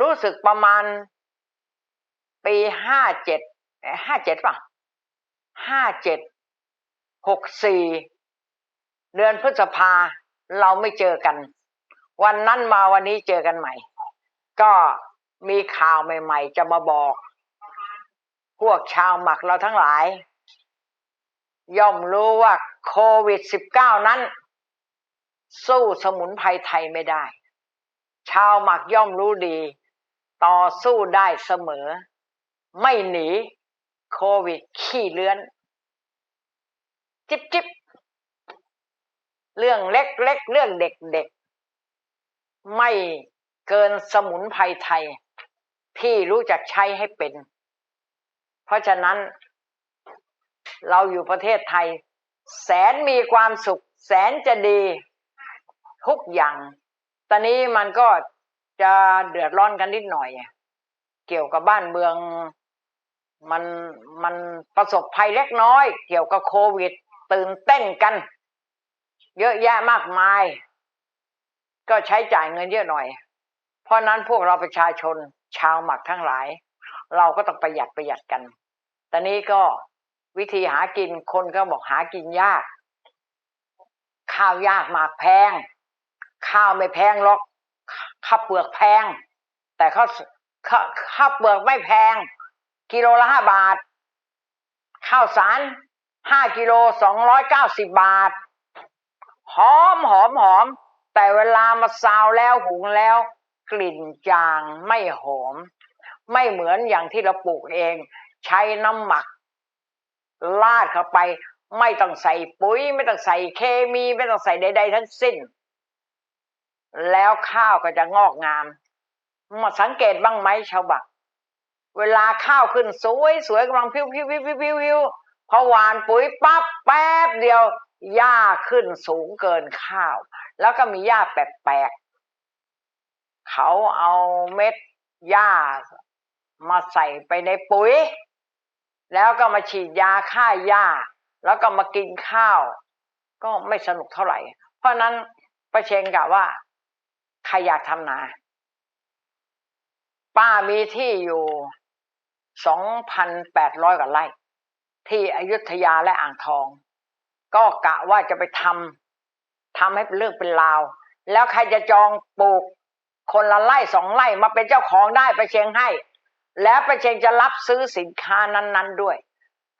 รู้สึกประมาณ ปีห้าเจ็ดห้าเจ็ดป่ะห้าเจ็ดหกสี่เดือนพฤษภาเราไม่เจอกัน วันนั้นมาวันนี้เจอกันใหม่ ก็มีข่าวใหม่ ๆ จะมาบอก พวกชาวหมักเราทั้งหลาย ย่อมรู้ว่าโควิด -19 นั้น สู้สมุนไพรไทยไม่ได้ ชาวหมักย่อมรู้ดี ต่อสู้ได้เสมอ ไม่หนีโควิดขี้เลื้อน จิบจิบเรื่องเล็กเล็กเรื่องเด็กเด็กไม่เกินสมุนไพรไทยที่รู้จักใช้ให้เป็น เพราะฉะนั้น เราอยู่ประเทศไทย แสนมีความสุข แสนจะดี ทุกอย่าง ตอนนี้มันก็ จะเดือดร้อนกันนิดหน่อยเกี่ยวกับบ้านเมือง มันมันประสบภัยเล็กน้อย เกี่ยวกับโควิด ตื่นเต้นกัน เยอะแยะมากมาย ก็ใช้จ่ายเงินเยอะหน่อย เพราะนั้นพวกเราประชาชนชาวหมักทั้งหลาย เราก็ต้องประหยัดประหยัดกัน ตอนนี้ก็วิธีหากินคนก็บอกหากินยาก ข้าวยากหมากแพง ข้าวไม่แพงหรอก ข้าวเปลือกแพง แต่ข้าวข้าวข้าวเปลือกไม่แพง กิโลละห้าบาท ข้าวสารห้ากิโลสองร้อยเก้าสิบบาท หอมหอมหอม แต่เวลามาซาวแล้วหุงแล้ว กลิ่นจางไม่หอม ไม่เหมือนอย่างที่เราปลูกเอง ใช้น้ำหมักลาดเข้าไป ไม่ต้องใส่ปุ๋ย ไม่ต้องใส่เคมี ไม่ต้องใส่ใด ๆ ทั้งสิ้น แล้วข้าวก็จะงอกงามมาสังเกตบ้างไหมชาวบัก เวลาข้าวขึ้นสวยสวยกำลังพิ้วพิ้วพิ้วพิ้วพิ้วพิ้วพอหวานปุ๋ยปั๊บแป๊บเดียวหญ้าขึ้นสูงเกินข้าว แล้วก็มีหญ้าแปลกๆเขาเอาเม็ดหญ้ามาใส่ไปในปุ๋ย แล้วก็มาฉีดยาฆ่าหญ้า แล้วก็มากินข้าว ก็ไม่สนุกเท่าไหร่ เพราะนั้นประเชงกะว่า ใครอยากทำนา ป้ามีที่อยู่สองพันแปดร้อยกว่าไร่ ที่อยุธยาและอ่างทอง ก็กะว่าจะไปทำทำให้เป็นเรื่องเป็นราว แล้วใครจะจองปลูกคนละไร่สองไร่มาเป็นเจ้าของได้ไปเชียงให้ แล้วไปเชียงจะรับซื้อสินค้านั้น ๆด้วย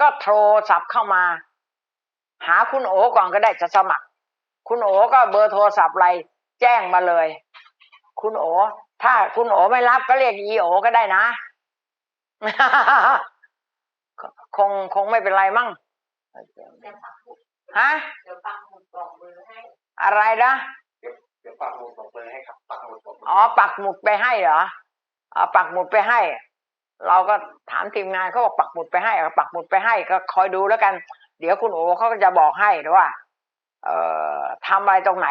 ก็โทรศัพท์เข้ามา หาคุณโอก่อนก็ได้จะสมัคร คุณโอก็เบอร์โทรศัพท์อะไรแจ้งมาเลย คุณโอถ้าคุณโอไม่รับก็เรียกอีโอก็ได้นะ คงคงไม่เป็นไรมั่งฮะเดี๋ยวปักหมุดบอกเบอร์ให้ อะไรนะเดี๋ยวเดี๋ยวปักหมุดบอกเบอร์ให้ครับปักหมุดบอกเบอร์อ๋อปักหมุดไปให้เหรออ๋อปักหมุดไปให้ เราก็ถามทีมงานเขาบอกปักหมุดไปให้ก็ปักหมุดไปให้ก็คอยดูแล้วกัน เดี๋ยวคุณโอเขาก็จะบอกให้ว่า เอ่อทำอะไรตรงไหน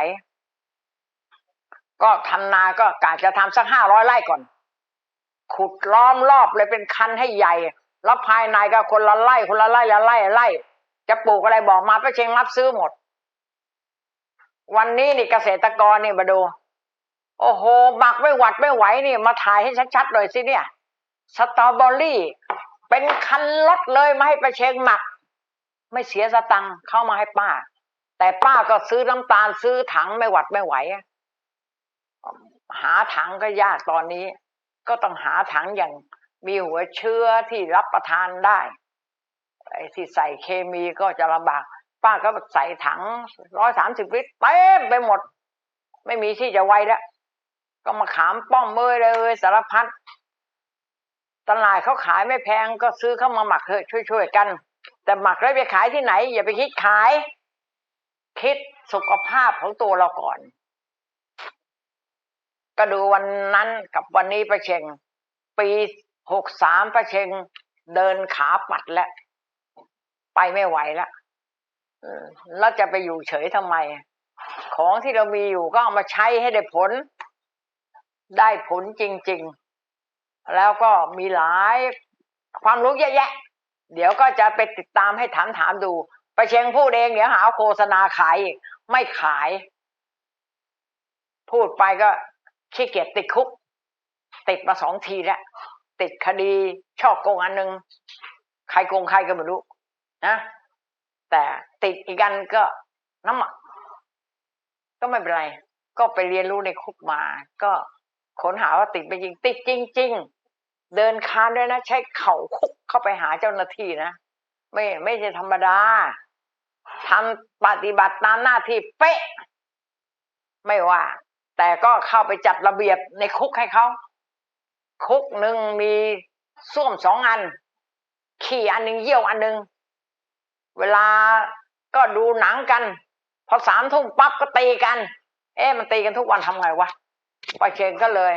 ก็ทำนาก็กะจะทำสักห้าร้อยไร่ก่อน ขุดล้อมรอบเลยเป็นคันให้ใหญ่ แล้วภายในก็คนละไร่คนละไร่ละไร่ไร่จะปลูกอะไรบอกมาไปเชงรับซื้อหมด วันนี้นี่เกษตรกรนี่มาดู โอ้โหหมักไม่หวัดไม่ไหวนี่ มาถ่ายให้ชัดๆหน่อยสิเนี่ยสตรอเบอรี่ เป็นคันรถเลยมาให้ไปเชงหมัก ไม่เสียสตังค์เข้ามาให้ป้า แต่ป้าก็ซื้อน้ำตาลซื้อถังไม่หวัดไม่ไหวอะ หาถังก็ยากตอนนี้ ก็ต้องหาถังอย่างมีหัวเชื้อที่รับประทานได้ไอ้ที่ใส่เคมีก็จะลำบาก ป้าก็ใส่ถังร้อยสามสิบลิตรเต็มไปหมด ไม่มีที่จะไว้แล้วก็มาขามป้อมเมยเลยสารพัดตลาดเขาขายไม่แพงก็ซื้อเข้ามาหมักเถอะช่วยๆกัน แต่หมักแล้วไปขายที่ไหน อย่าไปคิดขาย คิดสุขภาพของตัวเราก่อน ก็ดูวันนั้นกับวันนี้ประเชงปีหกสามประเชงเดินขาปัดแล้ว ไปไม่ไหวแล้วแล้วจะไปอยู่เฉยทำไม ของที่เรามีอยู่ก็เอามาใช้ให้ได้ผล ได้ผลจริง ๆ แล้วก็มีหลายความรู้เยอะแยะ เดี๋ยวก็จะไปติดตามให้ถามถามๆดู ไปเชงพูดเองเดี๋ยวหาโฆษณาขายอีกไม่ขาย พูดไปก็ ขี้เกียจติดคุก ติดมาสองทีแล้ว ติดคดีช่อโกงอันหนึ่งใครโกงใครก็ไม่รู้นะแต่ติดอีกอันก็น้ำหมัก ก็ไม่เป็นไร ก็ไปเรียนรู้ในคุกมา ก็ค้นหาว่าติดไปจริงติดจริง ๆ เดินคานด้วยนะ ใช้เข่าคุกเข้าไปหาเจ้าหน้าที่นะไม่ไม่ใช่ธรรมดาทำปฏิบัติตามหน้าที่เป๊ะ ไม่ว่า แต่ก็เข้าไปจัดระเบียบในคุกให้เขา คุกหนึ่งมีส้วมสองอัน ขี่อันหนึ่งเยี่ยวอันหนึ่งเวลาก็ดูหนังกัน พอสามทุ่มปั๊บก็ตีกัน เอ๊ะมันตีกันทุกวันทำไงวะป้าเชงก็เลย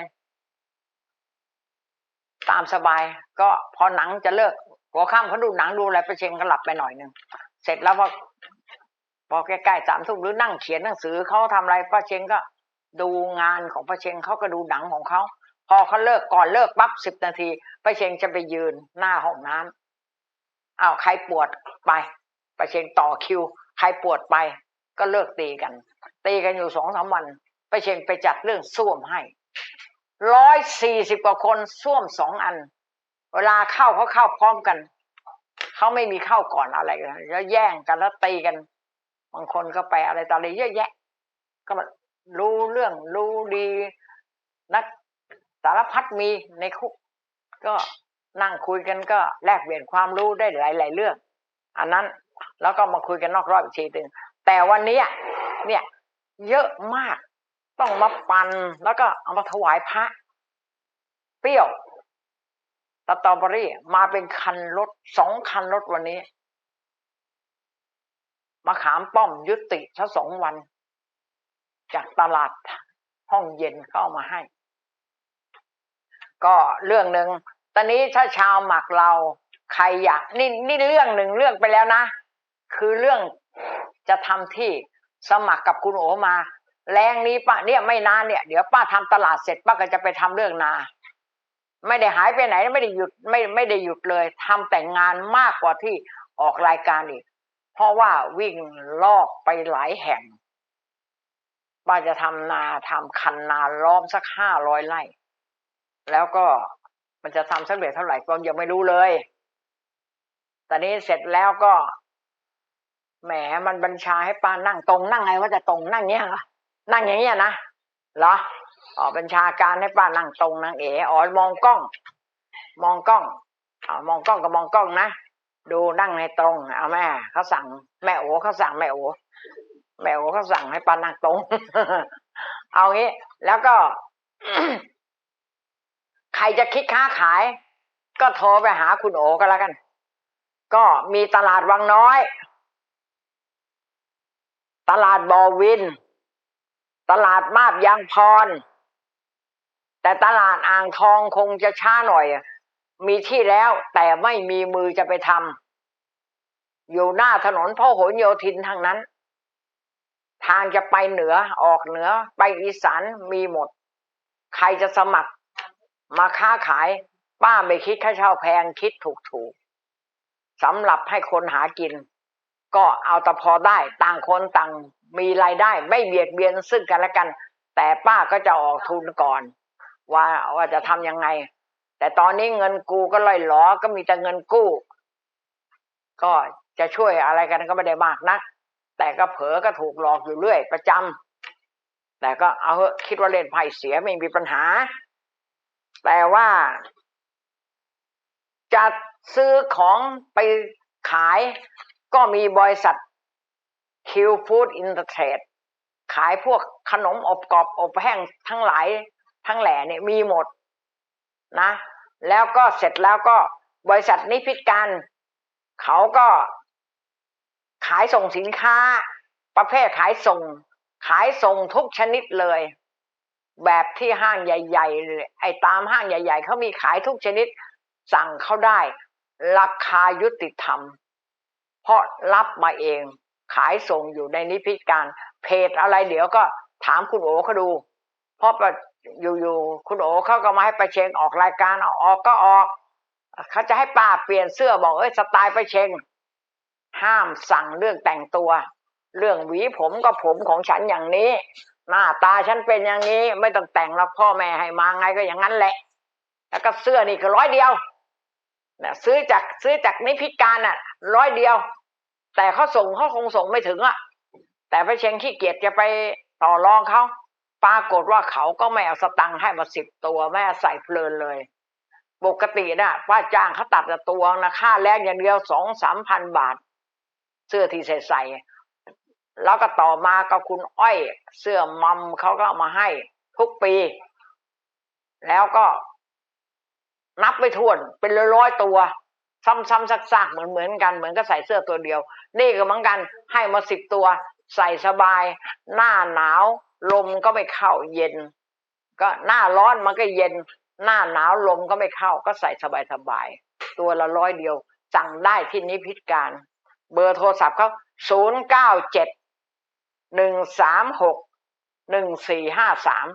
ตามสบาย ก็พอหนังจะเลิกหัวค่ำเขาดูหนังดูอะไรป้าเชงก็หลับไปหน่อยหนึ่งเสร็จแล้วพอพอใกล้ๆสามทุ่มหรือนั่งเขียนหนังสือเขาทำอะไรป้าเชงก็ ดูงานของป้าเชงเขาก็ดูหนังของเขาพอเขาเลิกก่อนเลิกปั๊บสิบนาทีป้าเชงจะไปยืนหน้าห้องน้ำอ้าวใครปวดไปป้าเชงต่อคิว ใครปวดไป ก็เลิกตีกัน ตีกันอยู่สองสามวันป้าเชงไปจัดเรื่องส้วมให้ร้อยสี่สิบกว่าคนส้วมสองอัน เวลาเข้าเขาเข้าพร้อมกันเขาไม่มีเข้าก่อนอะไรแล้วแย่งกันแล้วตีกันบางคนก็ไปอะไรต่ออะไรเยอะแยะ ก็มา รู้เรื่องรู้ดี นักสารพัดมีในคุก ก็นั่งคุยกันก็แลกเปลี่ยนความรู้ได้หลาย ๆ เรื่อง อันนั้นแล้วก็มาคุยกันนอกรอบอีกทีหนึ่งแต่วันนี้เนี่ย เยอะมากต้องมาปันแล้วก็เอามาถวายพระ เปรี้ยวสตรอเบอรี่มาเป็นคันรถสองคันรถวันนี้มาขามป้อมยุติซะสองวัน ตลาดห้องเย็นเข้ามาให้ ก็เรื่องหนึ่งตอนนี้ถ้าชาวหมักเราใครอยากนี่นี่เรื่องหนึ่งเรื่องไปแล้วนะ คือเรื่องจะทำที่สมัครกับคุณโอมา แรงนี้ป้าเนี่ยไม่นานเนี่ย เดี๋ยวป้าทำตลาดเสร็จป้าก็จะไปทำเรื่องนา ไม่ได้หายไปไหนไม่ได้หยุดไม่ไม่ได้หยุดเลยทำแต่งงานมากกว่าที่ออกรายการอีกเพราะว่าวิ่งลอกไปหลายแห่ง ป้าจะทำนาทำคันนาล้อมสักห้าร้อยไร่ แล้วก็มันจะทำสำเร็จเท่าไหร่ก็ยังไม่รู้เลย ตอนนี้เสร็จแล้วก็ แหมมันบัญชาให้ป้านั่งตรงนั่งไงว่าจะตรงนั่งเงี้ยหรอนั่งอย่างเงี้ยนะเหรออ๋อบัญชาการให้ป้านั่งตรงนางเอ๋อ๋อมองกล้อง มองกล้องอ๋อมองกล้องก็มองกล้องนะดูนั่งให้ตรงเอาแม่เขาสั่งแม่โอเขาสั่งแม่โอ แม่โอเขาสั่งให้ป้านั่งตรง เอางี้ แล้วก็ ใครจะคิดค้าขาย ก็โทรไปหาคุณโอก็แล้วกัน ก็มีตลาดวังน้อย ตลาดบอวิน ตลาดมาบยางพร แต่ตลาดอ่างทองคงจะช้าหน่อย มีที่แล้วแต่ไม่มีมือจะไปทำอยู่หน้าถนนพหลโยธินทางนั้น ทางจะไปเหนือออกเหนือไปอีสานมีหมด ใครจะสมัครมาค้าขาย ป้าไม่คิดค่าเช่าแพงคิดถูกถูกๆสำหรับให้คนหากิน ก็เอาแต่พอได้ต่างคนต่างมีรายได้ไม่เบียดเบียนซึ่งกันและกัน แต่ป้าก็จะออกทุนก่อน ว่าว่าจะทำยังไง แต่ตอนนี้เงินกูก็ลอยหลอก็มีแต่เงินกู้ ก็จะช่วยอะไรกันก็ไม่ได้มากนัก แต่ก็เผลอก็ถูกหลอกอยู่เรื่อย ประจำแต่ก็เอาเถอะคิดว่าเล่นไพ่เสียไม่มีปัญหา แต่ว่าจะซื้อของไปขายก็มีบริษัทคิวฟู้ดอินเตอร์เทรดขายพวกขนมอบกรอบอบแห้งทั้งหลายทั้งแหล่เนี่ยมีหมดนะ แล้วก็เสร็จแล้วก็บริษัทนิพิการเขาก็ ขายส่งสินค้า ประเภทขายส่ง ขายส่งทุกชนิดเลย แบบที่ห้างใหญ่ๆเลยไอ้ตามห้างใหญ่ ๆเขามีขายทุกชนิด สั่งเขาได้ ราคายุติธรรม เพราะรับมาเอง ขายส่งอยู่ในนิพิการเพจอะไรเดี๋ยวก็ถามคุณโอเขาดู เพราะอยู่ๆคุณโอเขาก็มาให้ไปเชงออกรายการออกก็ออกเขาจะให้ป้าเปลี่ยนเสื้อบอกเอ้ยสไตล์ไปเชง ห้ามสั่งเรื่องแต่งตัว เรื่องหวีผมก็ผมของฉันอย่างนี้ หน้าตาฉันเป็นอย่างนี้ ไม่ต้องแต่งแล้วพ่อแม่ให้มาไงก็อย่างนั้นแหละ แล้วก็เสื้อนี่ก็ร้อยเดียวนะซื้อจากซื้อจากนิพิการอะ ร้อยเดียว แต่เขาส่งเขาคงส่งไม่ถึงอะ แต่พระเชงขี้เกียจจะไปต่อรองเขาปรากฏว่าเขาก็ไม่เอาสตังค์ให้มาสิบตัวแม่ใส่เพลินเลย ปกติน่ะว่าจ้างเขาตัดแต่ตัวนะค่าแรงอย่างเดียวสองสามพันบาท เสื้อที่ใส่ใส่แล้วก็ต่อมาก็คุณอ้อย เสื้อมัมเขาก็มาให้ทุกปี แล้วก็นับไม่ถ้วนเป็นร้อยๆตัว ซ้ำๆซักๆเหมือนเหมือนกันเหมือนก็ใส่เสื้อตัวเดียว นี่ก็เหมือนกันให้มาสิบตัว ใส่สบาย หน้าหนาว ลมก็ไม่เข้าเย็น ก็หน้าร้อนมันก็เย็น หน้าหนาวลมก็ไม่เข้า ก็ใส่สบายๆตัวละร้อยเดียว สั่งได้ที่นิพิษการ เบอร์โทรศัพท์เขาศูนย์เก้าเจ็ดหนึ่งสามหกหนึ่งสี่ห้าสาม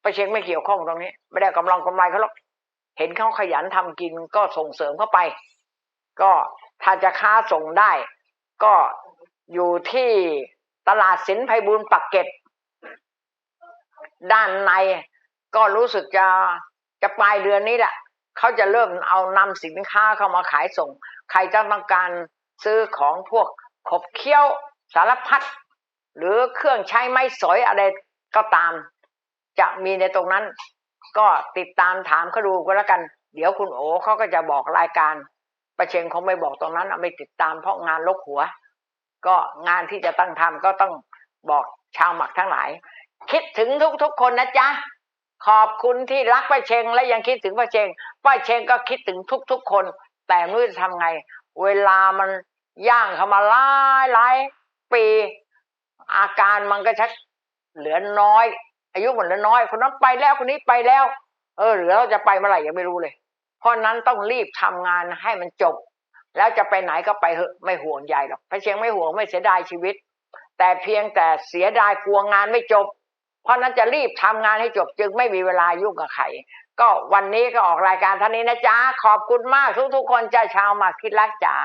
ไปเช็คไม่เกี่ยวข้องตรงนี้ ไม่ได้กำลังกำไรเขาหรอกเห็นเขาขยันทำกินก็ส่งเสริมเข้าไป ก็ถ้าจะค้าส่งได้ ก็อยู่ที่ตลาดสินไพบูลปักเกร็ดด้านในก็รู้สึกจะจะปลายเดือนนี้แหละเขาจะเริ่มเอานำสินค้าเข้ามาขายส่ง ใครจะต้องการ ซื้อของพวกขบเคี้ยวสารพัดหรือเครื่องใช้ไม้สอยอะไรก็ตาม จะมีในตรงนั้น ก็ติดตามถามเขาดูก็แล้วกัน เดี๋ยวคุณโอเขาก็จะบอกรายการ ประเชงคงไม่บอกตรงนั้นเอาไม่ติดตามเพราะงานลกหัว ก็งานที่จะตั้งทำก็ต้องบอกชาวหมักทั้งหลาย คิดถึงทุกๆคนนะจ๊ะขอบคุณที่รักป้าเชงและยังคิดถึงป้าเชงป้าเชงก็คิดถึงทุกๆคน แต่ไม่รู้จะทำไง เวลามัน ย่างเข้ามาหลายหลายปี อาการมันก็ชักเหลือน้อย อายุมันเหลือน้อย คนนั้นไปแล้วคนนี้ไปแล้ว เออเหลือเราจะไปเมื่อไหร่ยังไม่รู้เลย เพราะนั้นต้องรีบทำงานให้มันจบ แล้วจะไปไหนก็ไปเหอะไม่ห่วงใยหรอกพระเชียงไม่ห่วงไม่เสียดายชีวิต แต่เพียงแต่เสียดายกลัวงานไม่จบ เพราะนั้นจะรีบทำงานให้จบจึงไม่มีเวลายุ่งกับใครก็วันนี้ก็ออกรายการท่านี้นะจ๊ะ ขอบคุณมากทุกๆคนจ้าชาวมาคิดรักจ๋า